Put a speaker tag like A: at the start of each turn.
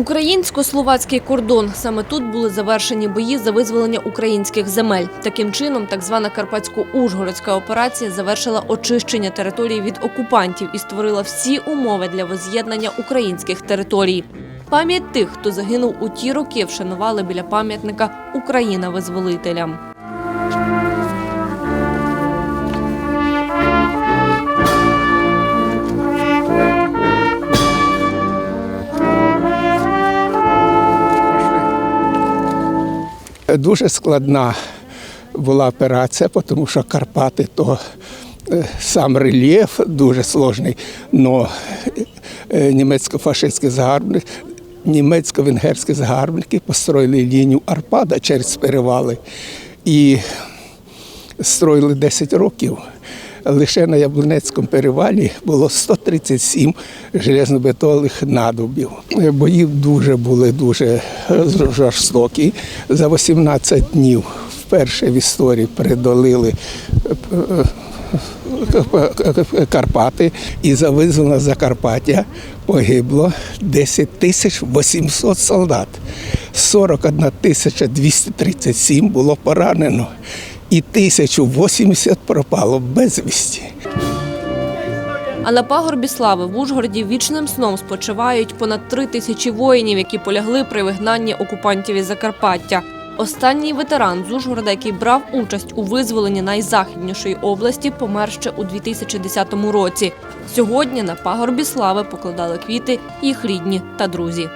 A: Українсько-словацький кордон. Саме тут були завершені бої за визволення українських земель. Таким чином, так звана Карпатсько-Ужгородська операція завершила очищення території від окупантів і створила всі умови для воз'єднання українських територій. Пам'ять тих, хто загинув у ті роки, вшанували біля пам'ятника Україна визволителям.
B: Дуже складна була операція, тому що Карпати то е, сам рельєф дуже сложний, але німецько-фашистські загарбники, німецько-венгерські загарбники построїли лінію Арпада через перевали і строїли 10 років. Лише на Яблунецькому перевалі було 137 железнобетонних надобів. Бої дуже були дуже жорстокі. За 18 днів вперше в історії передолили е, Карпати і за визволене Закарпаття погибло 10 тисяч 800 солдат. 41 тисяча 237 було поранено і 1080 пропало безвісті.
A: А на пагорбі слави в Ужгороді вічним сном спочивають понад три тисячі воїнів, які полягли при вигнанні окупантів із Закарпаття. Останній ветеран з Ужгорода, який брав участь у визволенні найзахіднішої області, помер ще у 2010 році. Сьогодні на пагорбі слави покладали квіти їх рідні та друзі.